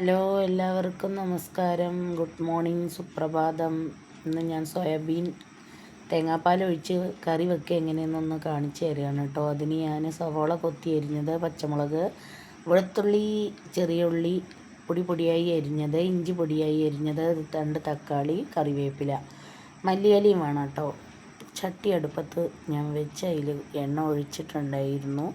Hello എല്ലാവർക്കും നമസ്കാരം. Good morning സുപ്രഭാതം. ഇന്ന് ഞാൻ സോയാബീൻ തേങ്ങാപ്പാൽ ഒഴിച്ച് കറി വെക്കുക എങ്ങനെയെന്നൊന്ന് കാണിച്ചു തരികയാണ് കേട്ടോ. അതിന് ഞാൻ സവോള കൊത്തി അരിഞ്ഞത് പച്ചമുളക് വെളുത്തുള്ളി ചെറിയ ഉള്ളി പൊടി പൊടിയായി അരിഞ്ഞത് ഇഞ്ചി പൊടിയായി അരിഞ്ഞത് രണ്ട് തക്കാളി കറിവേപ്പില മല്ലിയലയും വേണം കേട്ടോ. ചട്ടി അടുപ്പത്ത് ഞാൻ വെച്ച് അതിൽ എണ്ണ ഒഴിച്ചിട്ടുണ്ടായിരുന്നു.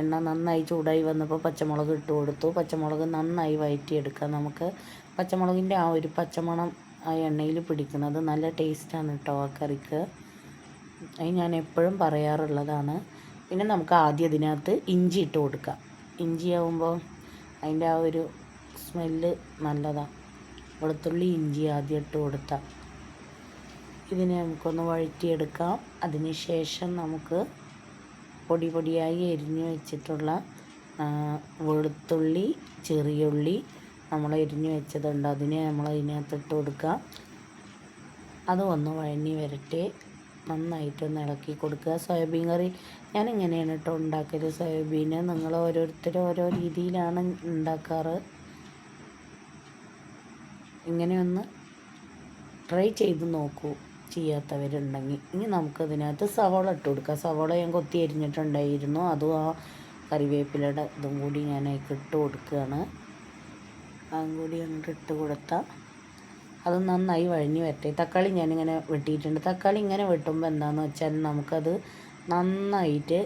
എണ്ണ നന്നായി ചൂടായി വന്നപ്പോൾ പച്ചമുളക് ഇട്ട് കൊടുത്തു. പച്ചമുളക് നന്നായി വഴറ്റിയെടുക്കാം നമുക്ക്. പച്ചമുളകിന്റെ ആ ഒരു പച്ചമണം ആ എണ്ണയിൽ പിടിക്കുന്നത് നല്ല ടേസ്റ്റാണ് കേട്ടോ ആ കറിക്ക്. അത് ഞാൻ എപ്പോഴും പറയാറുള്ളതാണ്. പിന്നെ നമുക്ക് ആദ്യം അതിനകത്ത് ഇഞ്ചി ഇട്ട് കൊടുക്കാം. ഇഞ്ചി ആവുമ്പോൾ അതിന്റെ ആ ഒരു സ്മെല്ല് നല്ലതാണ് വെളുത്തുള്ളി ഇഞ്ചി ആദ്യം ഇട്ട് കൊടുത്താൽ. ഇതിനെ നമുക്കൊന്ന് വഴറ്റിയെടുക്കാം. അതിന് ശേഷം നമുക്ക് പൊടി പൊടിയായി എരിഞ്ഞു വെച്ചിട്ടുള്ള വെളുത്തുള്ളി ചെറിയുള്ളി നമ്മൾ എരിഞ്ഞു വെച്ചതുണ്ട്. അതിനെ നമ്മൾ അതിനകത്ത് ഇട്ട് കൊടുക്കുക. അത് ഒന്ന് വഴഞ്ഞി വരട്ടെ. നന്നായിട്ടൊന്ന് ഇളക്കി കൊടുക്കുക. സോയാബീൻ കറി ഞാൻ ഇങ്ങനെയാണ് കേട്ടോ ഉണ്ടാക്കിയത്. സോയാബീന് നിങ്ങൾ ഓരോരുത്തരും ഓരോ രീതിയിലാണ് ഉണ്ടാക്കാറ്. ഇങ്ങനെയൊന്ന് ട്രൈ ചെയ്ത് നോക്കൂ. ചെയ്യാത്തവരുണ്ടെങ്കിൽ ഇനി നമുക്കതിനകത്ത് സവോള ഇട്ട് കൊടുക്കാം. സവോള ഞാൻ കൊത്തി അരിഞ്ഞിട്ടുണ്ടായിരുന്നു. അതും ആ കറിവേപ്പിലയുടെ ഇതും കൂടി ഞാൻ ഇട്ട് കൊടുക്കുകയാണ്. അതും കൂടി അങ്ങോട്ട് ഇട്ട് കൊടുത്താൽ അത് നന്നായി വഴഞ്ഞ് വരട്ടെ. തക്കാളി ഞാനിങ്ങനെ വെട്ടിയിട്ടുണ്ട്. തക്കാളി ഇങ്ങനെ വെട്ടുമ്പോൾ എന്താണെന്ന് വെച്ചാൽ നമുക്കത് നന്നായിട്ട്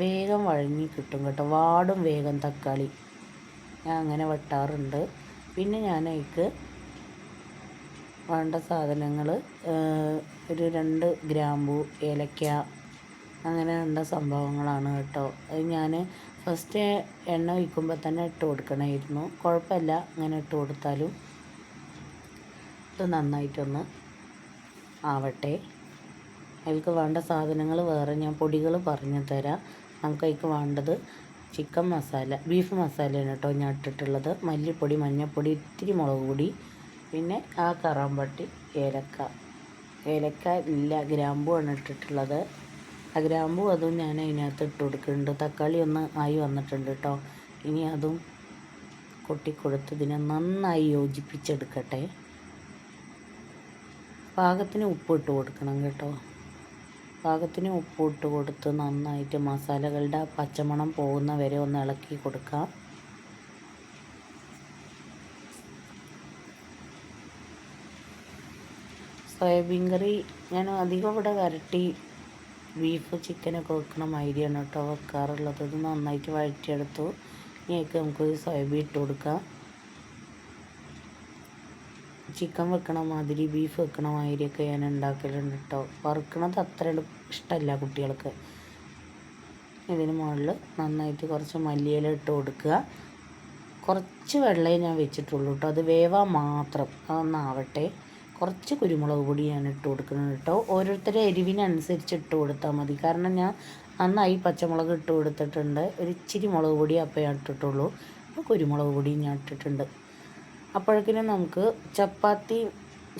വേഗം വഴങ്ങി കിട്ടും കേട്ടോ. വാടും വേഗം തക്കാളി. ഞാൻ അങ്ങനെ വെട്ടാറുണ്ട്. പിന്നെ ഞാൻ അതിക്ക് വേണ്ട സാധനങ്ങൾ ഒരു രണ്ട് ഗ്രാമ്പു ഏലക്ക അങ്ങനെ വേണ്ട സംഭവങ്ങളാണ് കേട്ടോ. അത് ഞാൻ ഫസ്റ്റ് എണ്ണ ഒഴിക്കുമ്പോൾ തന്നെ ഇട്ട് കൊടുക്കണമായിരുന്നു കുഴപ്പമില്ല അങ്ങനെ ഇട്ട് കൊടുത്താലും. ഇത് നന്നായിട്ടൊന്ന് ആവട്ടെ. അതിൽക്ക് വേണ്ട സാധനങ്ങൾ വേറെ ഞാൻ പൊടികൾ പറഞ്ഞു തരാം. നമുക്ക് അതിൽക്ക് വേണ്ടത് ചിക്കൻ മസാല ബീഫ് മസാലയാണ് കേട്ടോ ഞാൻ ഇട്ടിട്ടുള്ളത്. മല്ലിപ്പൊടി മഞ്ഞൾപ്പൊടി ഇത്തിരി മുളക് പൊടി പിന്നെ ആ കറാമ്പട്ടി ഏലക്ക. ഏലക്ക ഇല്ല ഗ്രാമ്പുവാണ് ഇട്ടിട്ടുള്ളത്. ആ ഗ്രാമ്പു അതും ഞാൻ അതിനകത്ത് ഇട്ട് കൊടുക്കുന്നുണ്ട്. തക്കാളി ഒന്ന് ആയി വന്നിട്ടുണ്ട് കേട്ടോ ഇനി അതും കൊട്ടിക്കൊടുത്ത് ഇതിനെ നന്നായി യോജിപ്പിച്ചെടുക്കട്ടെ. പാകത്തിന് ഉപ്പ് ഇട്ട് കൊടുക്കണം കേട്ടോ. പാകത്തിന് ഉപ്പ് ഇട്ട് കൊടുത്ത് നന്നായിട്ട് മസാലകളുടെ പച്ചമണം പോകുന്ന വരെ ഒന്ന് ഇളക്കി കൊടുക്കാം. സോയാബീൻ കറി ഞാൻ അധികം ഇവിടെ വരട്ടി ബീഫ് ചിക്കനൊക്കെ വെക്കണ മാതിരിയാണ് കേട്ടോ വെക്കാറുള്ളത്. ഇത് നന്നായിട്ട് വഴറ്റിയെടുത്തു. ഇനിയൊക്കെ നമുക്ക് സോയാബീൻ ഇട്ട് കൊടുക്കാം. ചിക്കൻ വെക്കണ മാതിരി ബീഫ് വെക്കണ മാതിരിയൊക്കെ ഞാൻ ഉണ്ടാക്കലുണ്ട് കേട്ടോ. വറുക്കണത് അത്ര ഇഷ്ടമല്ല കുട്ടികൾക്ക്. ഇതിന് മുകളിൽ നന്നായിട്ട് കുറച്ച് മല്ലിയില ഇട്ട് കൊടുക്കുക. കുറച്ച് വെള്ളമേ ഞാൻ വെച്ചിട്ടുള്ളൂ കേട്ടോ. അത് വേവാൻ മാത്രം. അതൊന്നാവട്ടെ. കുറച്ച് കുരുമുളക് പൊടി ഞാൻ ഇട്ട് കൊടുക്കണം കേട്ടോ. ഓരോരുത്തരുടെ എരിവിനനുസരിച്ച് ഇട്ട് കൊടുത്താൽ മതി. കാരണം ഞാൻ നന്നായി പച്ചമുളക് ഇട്ട് കൊടുത്തിട്ടുണ്ട്. ഒരു ഇച്ചിരി മുളക് പൊടി അപ്പം ഞാൻ ഇട്ടിട്ടുള്ളൂ. കുരുമുളക് പൊടി ഞാൻ ഇട്ടിട്ടുണ്ട്. അപ്പോഴേക്കിനും നമുക്ക് ചപ്പാത്തി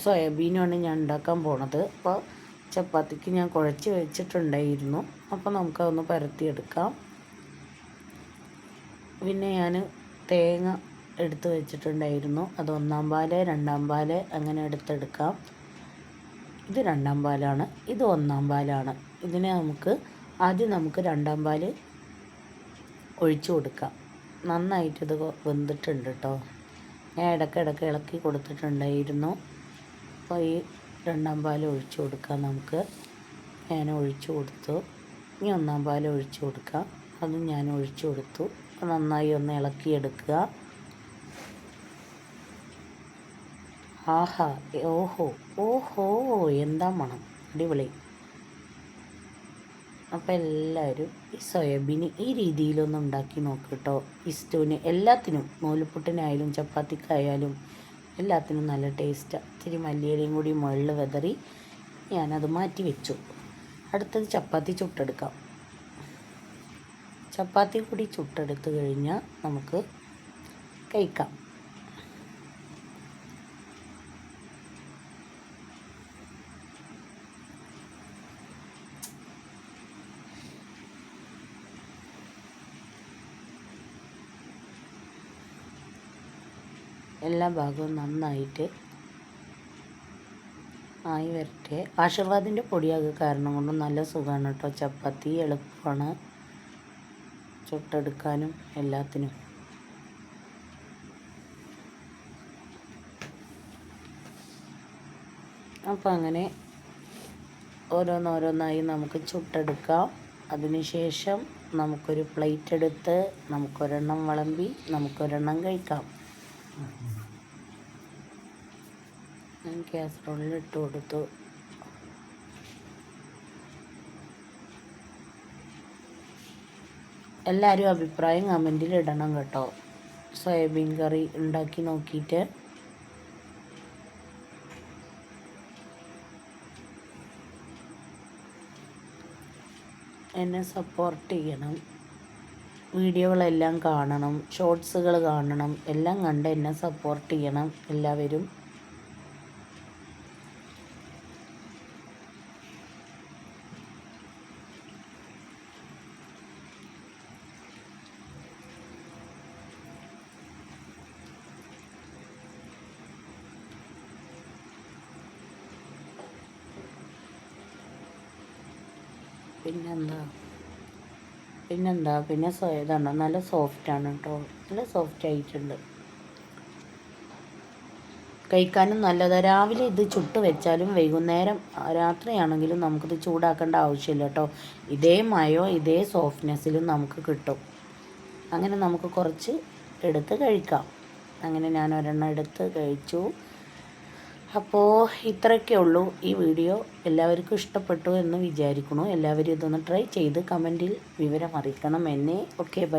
സോയാബീനുമാണ് ഞാൻ ഉണ്ടാക്കാൻ പോണത്. അപ്പോൾ ചപ്പാത്തിക്ക് ഞാൻ കുഴച്ച് വെച്ചിട്ടുണ്ടായിരുന്നു. അപ്പോൾ നമുക്കതൊന്ന് പരത്തിയെടുക്കാം. പിന്നെ ഞാൻ തേങ്ങ എടുത്ത് വെച്ചിട്ടുണ്ടായിരുന്നു. അത് ഒന്നാം പാൽ രണ്ടാം പാൽ അങ്ങനെ എടുത്തെടുക്കാം. ഇത് രണ്ടാം പാലാണ് ഇത് ഒന്നാം പാലാണ്. ഇതിനെ നമുക്ക് ആദ്യം നമുക്ക് രണ്ടാം പാൽ ഒഴിച്ചു കൊടുക്കാം. നന്നായിട്ട് ഇത് വെന്തിട്ടുണ്ട് കേട്ടോ. ഞാൻ ഇടയ്ക്കിടയ്ക്ക് ഇളക്കി കൊടുത്തിട്ടുണ്ടായിരുന്നു. അപ്പോൾ ഈ രണ്ടാം പാൽ ഒഴിച്ചു കൊടുക്കാം നമുക്ക്. ഞാൻ ഒഴിച്ചു കൊടുത്തു. ഇനി ഒന്നാം പാൽ ഒഴിച്ചു കൊടുക്കാം. അതും ഞാൻ ഒഴിച്ചു കൊടുത്തു. നന്നായി ഒന്ന് ഇളക്കിയെടുക്കുക. ആഹാ ഓഹോ ഓഹോ എന്താ മണം അടിപൊളി. അപ്പോൾ എല്ലാവരും ഈ സോയാബീൻ ഈ രീതിയിലൊന്ന് ഉണ്ടാക്കി നോക്ക് കേട്ടോ ഇസ്റ്റുവിന് എല്ലാത്തിനും നൂലുപുട്ടിനായാലും ചപ്പാത്തിക്കായാലും എല്ലാത്തിനും നല്ല ടേസ്റ്റാണ് ഇത്തിരി മല്ലിയിലയും കൂടി മുകളിൽ വെതറി ഞാനത് മാറ്റി വെച്ചു. അടുത്തത് ചപ്പാത്തി ചുട്ടെടുക്കാം. ചപ്പാത്തി കൂടി ചുട്ടെടുത്ത് കഴിഞ്ഞാൽ നമുക്ക് കഴിക്കാം. എല്ലാ ഭാഗവും നന്നായിട്ട് ആയി വരട്ടെ. ആശീർവാദിന്റെ പൊടിയാകുക കാരണം കൊണ്ട് നല്ല സുഖമാണ് കേട്ടോ. ചപ്പാത്തി എളുപ്പമാണ്. ചുട്ടെടുക്കാനും എല്ലാത്തിനും. അപ്പം അങ്ങനെ ഓരോന്നോരോന്നായി നമുക്ക് ചുട്ടെടുക്കാം. അതിനുശേഷം നമുക്കൊരു പ്ലേറ്റ് എടുത്ത് നമുക്കൊരെണ്ണം വിളമ്പി നമുക്കൊരെണ്ണം കഴിക്കാം. ഞാൻ കാസറോളിൽ ഇട്ട് കൊടുത്തു. എല്ലാവരും അഭിപ്രായം കമന്റിൽ ഇടണം കേട്ടോ. സോയാബീൻ കറി ഉണ്ടാക്കി നോക്കിയിട്ട്. എന്നെ സപ്പോർട്ട് ചെയ്യണം. വീഡിയോകളെല്ലാം കാണണം ഷോർട്സുകൾ കാണണം എല്ലാം കണ്ട് എന്നെ സപ്പോർട്ട് ചെയ്യണം എല്ലാവരും. പിന്നെന്താ? പിന്നെന്താ? പിന്നെ ഇതാണോ? നല്ല ആണ് കേട്ടോ നല്ല സോഫ്റ്റ് ആയിട്ടുണ്ട്. കഴിക്കാനും നല്ലതാണ് രാവിലെ ഇത് ചുട്ട് വെച്ചാലും വൈകുന്നേരം രാത്രിയാണെങ്കിലും നമുക്കിത് ചൂടാക്കേണ്ട ആവശ്യമില്ല കേട്ടോ ഇതേ മയോ ഇതേ സോഫ്റ്റ്നെസ്സിലും നമുക്ക് കിട്ടും. അങ്ങനെ നമുക്ക് കുറച്ച് എടുത്ത് കഴിക്കാം. അങ്ങനെ ഞാൻ ഒരെണ്ണം എടുത്ത് കഴിച്ചു. അപ്പോൾ ഇത്രയൊക്കെ ഉള്ളൂ ഈ വീഡിയോ. എല്ലാവർക്കും ഇഷ്ടപ്പെട്ടു എന്ന് വിചാരിക്കുന്നു. എല്ലാവരും ഇതൊന്ന് ട്രൈ ചെയ്ത് കമന്റിൽ വിവരം അറിയിക്കണം. എന്നെ. Okay bye